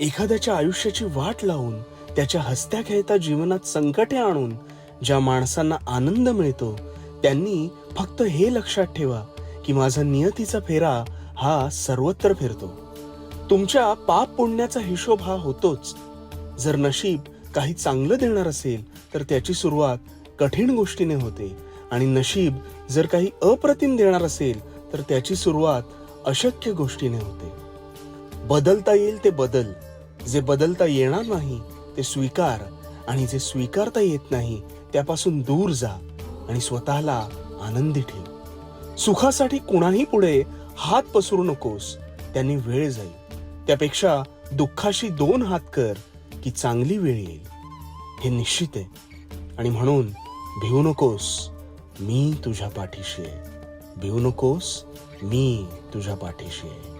एखाद्याच्या आयुष्याची वाट लावून त्याच्या हसत्या खेळता जीवनात संकटे आणून ज्या माणसांना आनंद मिळतो त्यांनी फक्त हे लक्षात ठेवा की माझा नियतीचा फेरा हा सर्वत्र फिरतो. तुमच्या पाप पुण्याचा हिशोब हा होतोच. जर नशीब काही चांगलं देणार असेल तर त्याची सुरुवात कठीण गोष्टीने होते. आणि नशीब जर काही अप्रतिम देणार असेल तर त्याची सुरुवात अशक्य गोष्टीने होते. बदलता येईल ते बदल. जे बदलता येणार नाही ते स्वीकार. आणि जे स्वीकारता येत नाही त्यापासून दूर जा आणि स्वतःला आनंदी ठेव. सुखासाठी कुणाही पुढे हात पसरू नकोस. त्यांनी वेळ जाईल. त्यापेक्षा दुःखाशी दोन हात कर की चांगली वेळ येईल. हे निश्चित आहे. आणि म्हणून भिवू नकोस मी तुझ्या पाठीशी आहे. भिवू नकोस मी तुझ्या पाठीशी आहे.